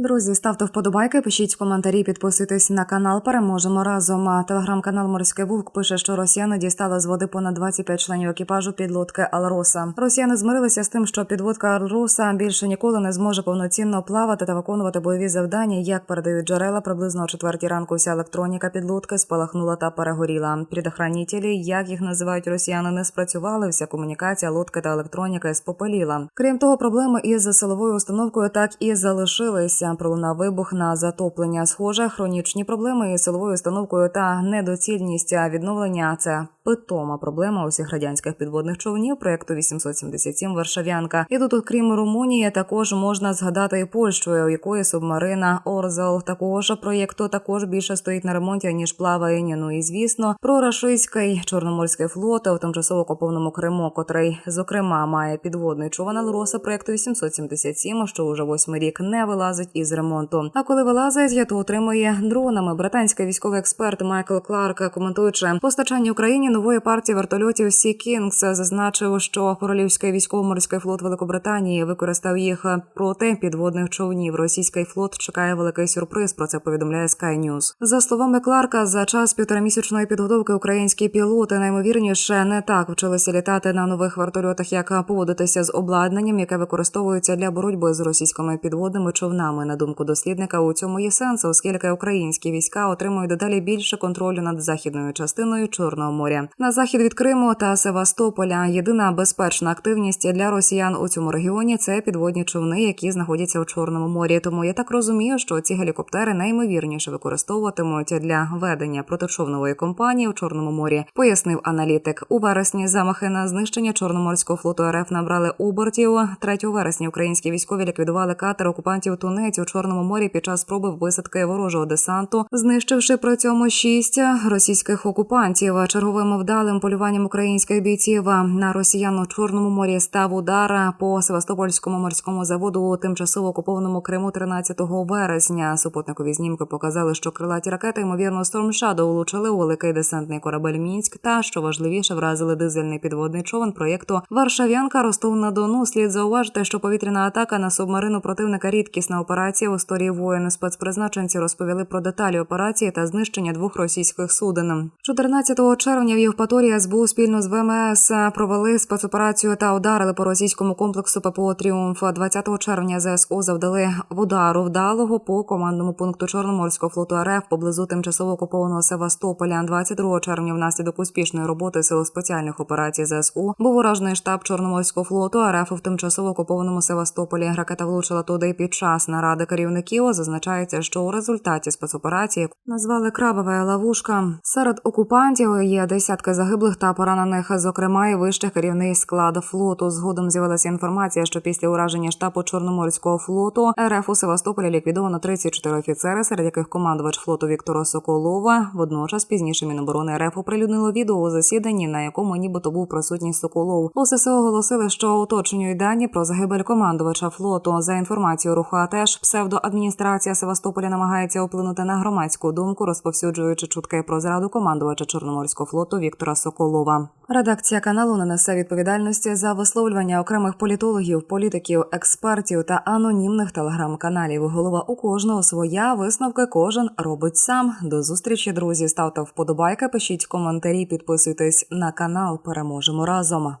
Друзі, ставте вподобайки, пишіть коментарі, підписуйтесь на канал. Переможемо разом. Телеграм-канал Морський Вовк пише, що росіяни дістали з води понад 25 членів екіпажу підлодки Алроса. Росіяни змирилися з тим, що підводка Алроса більше ніколи не зможе повноцінно плавати та виконувати бойові завдання. Як передають джерела, приблизно о четвертій ранку вся електроніка підлодки спалахнула та перегоріла. Предохранителі, як їх називають росіяни, не спрацювали. Вся комунікація, лодки та електроніка спопеліла. Крім того, проблеми із силовою установкою так і залишилися. Пролунав вибух на затоплення. Схоже, хронічні проблеми із силовою установкою та недоцільність відновлення це питома проблема усіх радянських підводних човнів проекту 877 Варшавянка. І тут, окрім Румунії, також можна згадати і Польщу, у якої субмарина Орзел такого ж проєкту також більше стоїть на ремонті ніж плаває. Ну і звісно, про рашистський чорноморський флот у тимчасово окупованому Криму, котрий зокрема має підводний човен Алроса проекту 877, що уже восьмий рік не вилазить із ремонту. А коли вилазить, то отримує дронами. Британський військовий експерт Майкл Кларк, коментуючи постачання Україні нової партії вертольотів Sea Kings, зазначив, що королівський військово-морський флот Великобританії використав їх проти підводних човнів. Російський флот чекає великий сюрприз. Про це повідомляє Sky News. За словами Кларка, за час півторамісячної підготовки українські пілоти наймовірніше не так вчилися літати на нових вертольотах, як поводитися з обладнанням, яке використовується для боротьби з російськими підводними човнами. На думку дослідника, у цьому є сенс, оскільки українські війська отримують дедалі більше контролю над західною частиною Чорного моря. На захід від Криму та Севастополя єдина безпечна активність для росіян у цьому регіоні це підводні човни, які знаходяться у Чорному морі. Тому я так розумію, що ці гелікоптери наймовірніше використовуватимуть для ведення протичовнової кампанії у Чорному морі, пояснив аналітик. У вересні замахи на знищення Чорноморського флоту РФ набрали обертів. 3 вересня українські військові ліквідували катер окупантів Тунець у Чорному морі під час спроби висадки ворожого десанту, знищивши при цьому шість російських окупантів. Черговим вдалим полюванням українських бійців на росіян у Чорному морі став удар по Севастопольському морському заводу у тимчасово окупованому Криму 13 вересня. Супутникові знімки показали, що крилаті ракети, ймовірно, Storm Shadow влучили у великий десантний корабель Мінськ та, що важливіше, вразили дизельний підводний човен проєкту Варшавянка Ростов на Дону. Слід зауважити, що повітряна атака на субмарину противника рідкісна операція в історії воїн. Спецпризначенці розповіли про деталі операції та знищення двох російських суден. 14 червня в Євпаторії СБУ спільно з ВМС провели спецоперацію та ударили по російському комплексу ППО Тріумф. 20 червня ЗСУ завдали удару вдалого по командному пункту Чорноморського флоту РФ поблизу тимчасово окупованого Севастополя. 22 червня внаслідок успішної роботи сил спеціальних операцій ЗСУ був уражений штаб Чорноморського флоту РФ в тимчасово окупованому Севастополі. Ракета влучила туди під час наради керівників. Зазначається, що у результаті спецоперації назвали крабова ловушка. Серед окупантів є десятки загиблих та поранених, зокрема і вищий керівний склад флоту. Згодом з'явилася інформація, що після ураження штабу Чорноморського флоту РФ у Севастополі ліквідовано 34 офіцери, серед яких командувач флоту Віктора Соколова. Водночас пізніше Міноборони РФ оприлюднило відео у засіданні, на якому нібито був присутній Соколов. У ССО оголосили, що уточнюють дані про загибель командувача флоту. За інформацією руху АТЕШ, псевдоадміністрація Севастополя намагається вплинути на громадську думку, розповсюджуючи чутки про зраду командувача Чорноморського флоту Віктора Соколова. Редакція каналу не несе відповідальності за висловлювання окремих політологів, політиків, експертів та анонімних телеграм-каналів. Голова у кожного своя висновки кожен робить сам. До зустрічі, друзі. Ставте вподобайки, пишіть коментарі, підписуйтесь на канал. Переможемо разом.